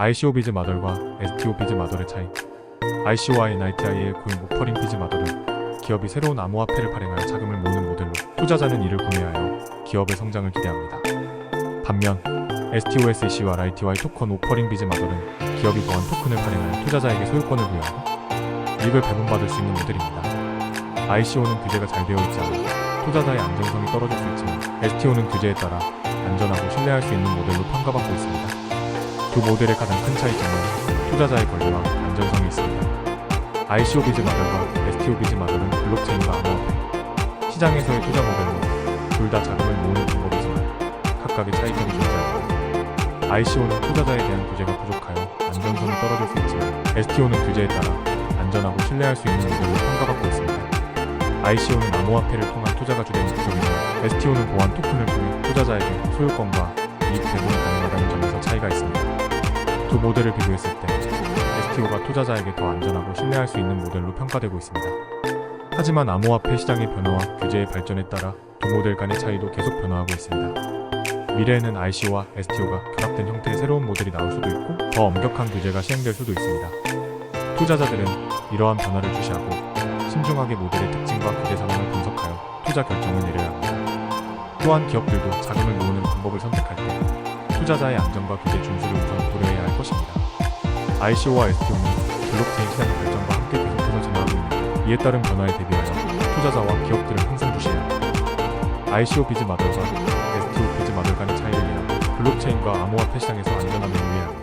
ICO 비즈 마덜과 STO 비즈 마덜의 차이 ICO와 NITI의 고용 오퍼링 비즈 마덜은 기업이 새로운 암호화폐를 발행하여 자금을 모으는 모델로 투자자는 이를 구매하여 기업의 성장을 기대합니다. 반면 STOSEC와 RITY 토큰 오퍼링 비즈 마덜은 기업이 더한 토큰을 발행하여 투자자에게 소유권을 부여하고 이익을 배분받을 수 있는 모델입니다. ICO는 규제가 잘 되어 있지 않아 투자자의 안전성이 떨어질 수 있지만 STO는 규제에 따라 안전하고 신뢰할 수 있는 모델로 평가받고 있습니다. 두 모델의 가장 큰 차이점은 투자자의 권리와 안전성이 있습니다. ICO 비즈 마덜과 STO 비즈 마덜은 블록체인과 암호화폐, 시장에서의 투자 모델로 둘 다 자금을 모으는 방법이지만 각각의 차이점이 존재합니다. ICO는 투자자에 대한 규제가 부족하여 안전성이 떨어질 수 있지만 STO는 규제에 따라 안전하고 신뢰할 수 있는 모델로 평가받고 있습니다. ICO는 암호화폐를 통한 투자가 주된 목적이지만 STO는 보안 토큰을 통해 투자자에게 소유권과 이익 배분이 가능하다는 점에서 차이가 있습니다. 두 모델을 비교했을 때 STO가 투자자에게 더 안전하고 신뢰할 수 있는 모델로 평가되고 있습니다. 하지만 암호화폐 시장의 변화와 규제의 발전에 따라 두 모델 간의 차이도 계속 변화하고 있습니다. 미래에는 ICO와 STO가 결합된 형태의 새로운 모델이 나올 수도 있고 더 엄격한 규제가 시행될 수도 있습니다. 투자자들은 이러한 변화를 주시하고 신중하게 모델의 특징과 규제 상황을 분석하여 투자 결정을 내려야 합니다. 또한 기업들도 자금을 모으는 방법을 선택할 때 투자자의 안전과 규제 준수를 우선 ICO와 STO는 블록체인 시장의 발전과 함께 계속해서 진화하고 있는데 이에 따른 변화에 대비하여 투자자와 기업들을 항상 주시해야 합니다. ICO 비즈 마덜과 STO 비즈 마덜 간의 차이를 이해하고 블록체인과 암호화폐 시장에서 안전함을 위해